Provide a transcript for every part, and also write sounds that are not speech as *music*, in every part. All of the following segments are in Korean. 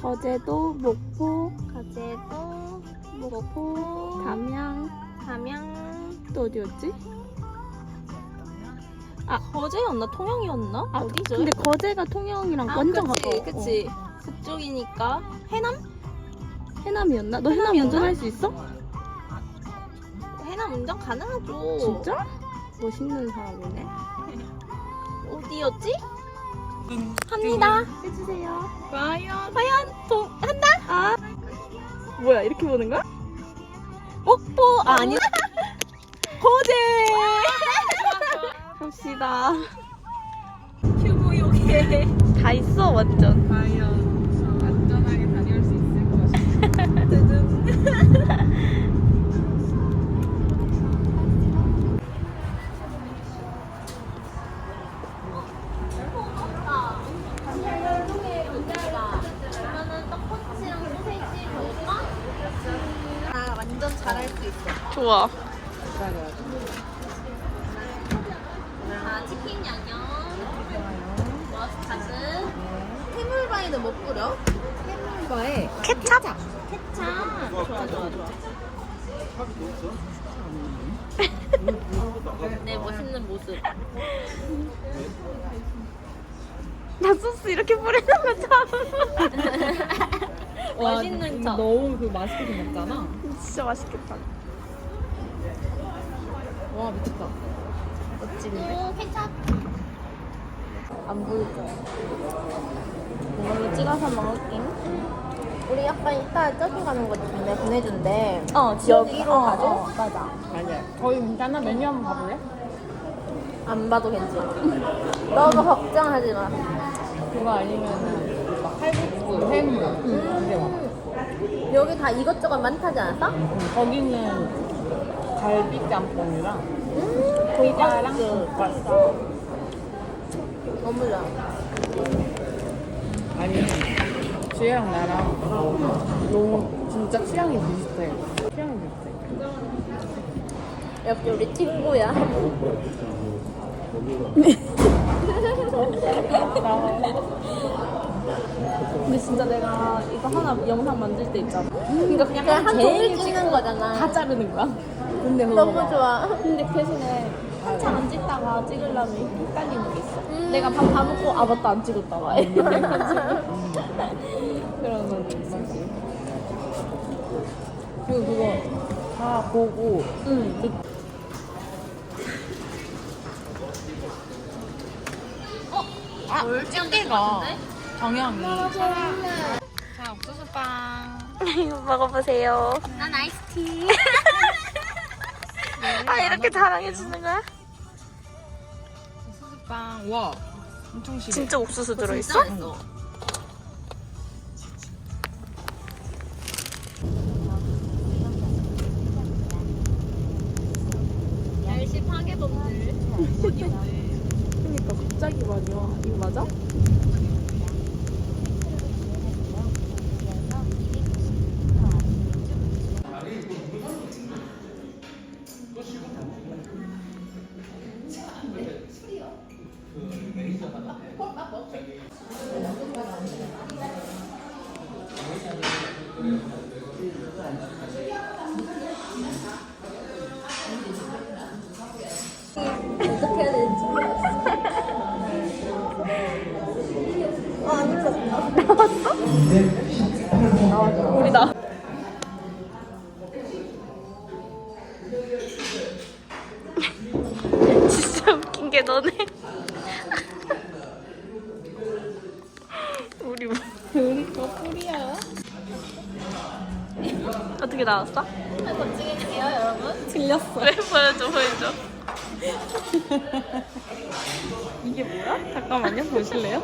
거제도, 목포, 가제도, 목포, 담양, 담양. 또 어디였지? 아 거제였나 통영이었나? 아, 어디죠? 근데 거제가 통영이랑 아, 완전 그치, 가까워. 그치. 그쪽이니까 해남? 어. 해남이었나? 너 해남 해남이었나? 운전할 수 있어? 해남 운전 가능하죠. 진짜? 멋있는 사람이네. 어디였지? 합니다. 해주세요. 과연 과연 동 한다? 아, 뭐야 이렇게 보는 거야? 목포 아, 아니 *laughs* 거제. 갑시다. 휴무욕에 다 있어 완전. 과연 좋아. 자, 치킨 양념, 머스타드, 해물바에는 못 뿌려? 해물바에 케찹? 케찹. 좋아, 좋아, 좋아. *laughs* 내 멋있는 모습. 나 소스 이렇게 뿌리는 거 처음. *laughs* 멋있는 척. 너무 그 맛있게 생겼잖아. 진짜 맛있겠다. 와 미쳤다. 오, 케찹. 안 보일 거야. 이걸로 찍어서 먹을게. 우리 약간 이따 저기 가는 거 같은데 보내준대. 어, 여기로 어, 가죠? 어, 맞아. 맞아. 저희 괜찮아? 메뉴 한번 봐볼래? 안 봐도 괜찮아. 너무 걱정하지 마. 그거 아니면은 막 칼국수, 해물 이게 와. 여기 다 이것저것 많다지 않았어? 응, 거기는 갈비 짬뽕이랑 음, 돈가스. 돈가스. 너무 좋아. 아니 지혜랑 나랑 너무 진짜 취향이 비슷해. 취향이 비슷해. 역시 우리 친구야. 근데 진짜 내가 이거 하나 영상 만들 때 있잖아. 그러니까 그냥 그냥 한 통일 찍는 거잖아. 다 자르는 거야. 근데 그거 너무 봐. 좋아. 근데 대신에 한참 안 찍다가 찍으려면 헷갈리는 게 있어. 음. 내가 밥 다 먹고 아 맞다 안 찍었다 와. 이래가지고 그런 건 있지. 그리고 그거 다 보고 응. 아, 찌개가 정형이 자 옥수수빵 이거 *laughs* 먹어보세요. 난 아이스티. *laughs* 아 이렇게 자랑해 주는 거야? 옥수수빵 와 엄청 시래 진짜 옥수수 들어있어? 날씨 파괴범들. 그러니까 갑자기 많이 와. 이거 맞아? 어떻 *laughs* 이게 뭐야? 잠깐만요 보실래요?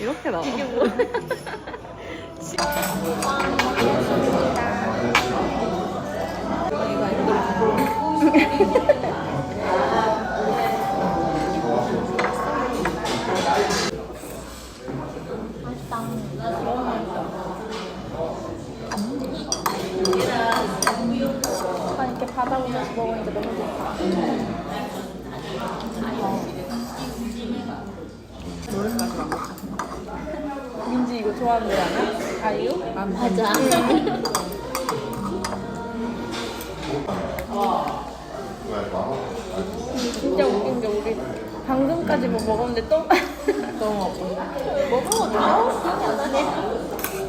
이렇게 나와 이게 뭐야? 아 이렇게 바다 보면서 먹으니까 너무 좋다. 노릇까지 막 좋아하는 노래 아니야? 아이유? 아, 맞아. 진짜 웃긴 게 우리 방금까지 뭐 먹었는데 또 너무 먹고 먹은 거다 기억이 안 나네.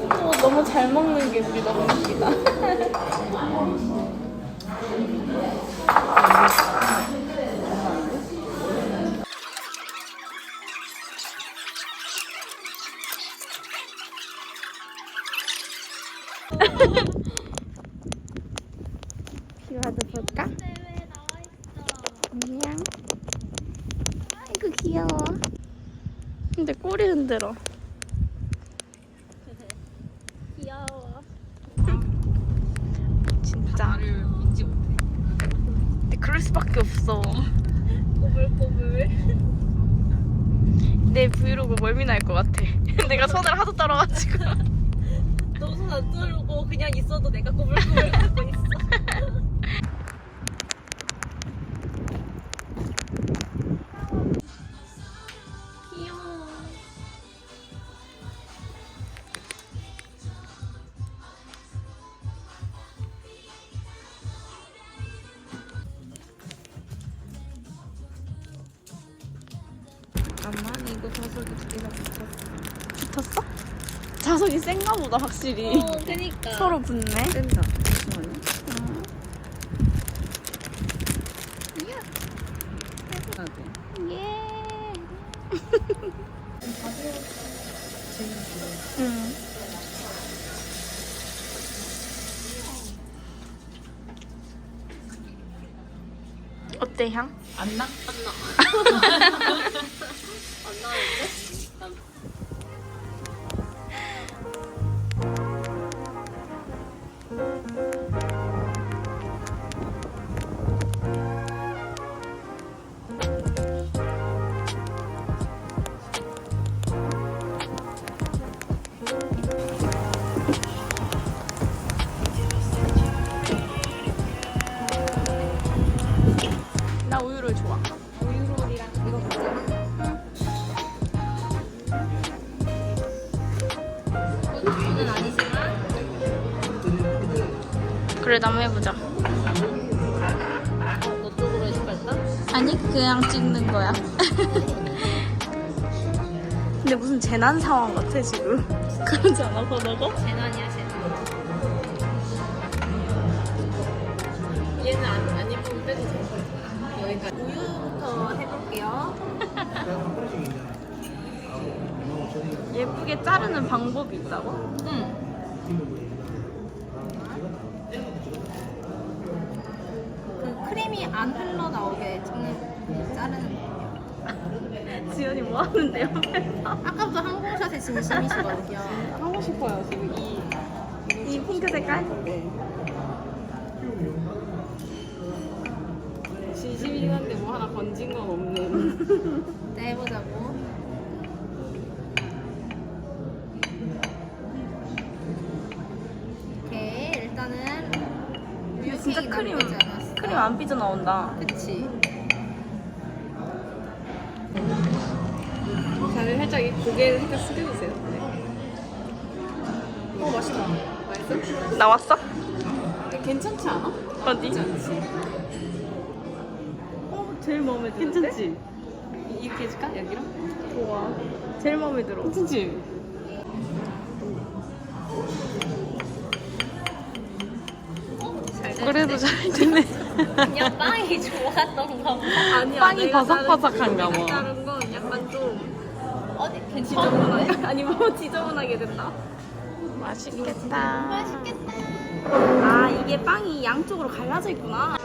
또 너무 잘 먹는 게 우리 너무 웃기다. 비와도 볼까? 안녕. 아이고 귀여워. 근데 꼬리 흔들어. 귀여워. 진짜. 근데 그럴 수밖에 없어. 꼬불꼬불. 내 브이로그 멀미 날 것 같아. *laughs* 내가 손을 하도 떨어가지고. 너손안 떨고 그냥 있어도 내가 꼬불꼬불 *laughs* 하고 있어. 자석이 센가 보다 확실히. 어, 그니까. 서로 붙네. 잠시만요. 하나. 예. 응. 어때 향? 안 나? 나 *laughs* 그래, 나무 해보자. 너 쪽으로 해줄까? 아니, 그냥 찍는 거야. *laughs* 근데 무슨 재난 상황 같아, 지금. *laughs* 그러지 않아, 바다가? 재난이야 재난. 얘는 안, 안 예쁘면 빼도 돼. 여기까지. 우유부터 해볼게요. *laughs* 예쁘게 자르는 방법이 있다고? 응. 그 크림이 안 흘러나오게 찍는 자르는 거예요. 지연이 뭐 하는데, 옆에서? 아까부터 항공샷에 진심이시거든요. 하고 싶어요 지금 이. 이 핑크 색깔? 진심이긴 한데 뭐 하나 건진 건 없는. 네, 해보자고. 크림 안 삐져 나온다. 그치. 다들 살짝 이 고개를 살짝 숙여주세요. 네. 어, 맛있다. 맛있어? 나왔어? 괜찮지 않아? 어디? 괜찮지? 어, 제일 마음에 드는데? 괜찮지? 이- 이렇게 해줄까? 여기랑? 좋아. 제일 마음에 들어. 괜찮지? 잘 그래도 잘 되네. *laughs* 그냥 빵이 좋았던가 봐. 아니야 빵이 내가 바삭바삭한가 봐. 자른 건 약간 좀 어디 괜찮아? 지저분하게 *laughs* 아니 뭐 지저분하게 됐다. 맛있겠다. 맛있겠다. 아, 이게 빵이 양쪽으로 갈라져 있구나.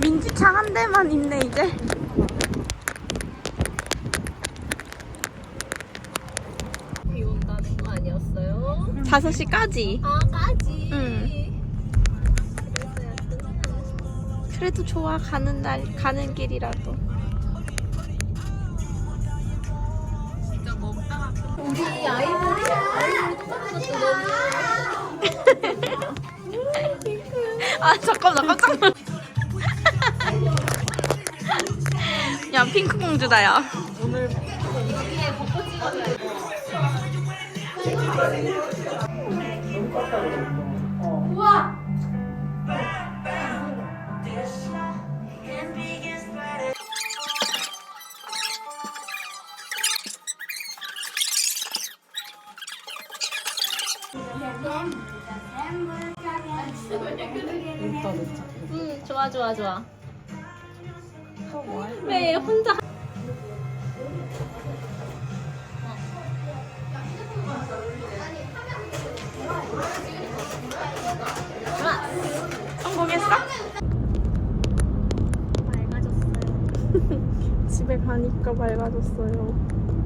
민지차 한 대만 있네, 이제. 비 온다는 거 아니었어요? 5시까지. 아까지. 응. 그래도 좋아, 가는 날, 가는 길이라도. 우리 아이보리 아이보리 똑같은 것도 아 잠깐만 야 핑크 공주다 야 오늘 있다 진짜. 응 좋아 좋아 좋아 왜 혼자. 성공했어? 맑아졌어요. *laughs* 집에 가니까 맑아졌어요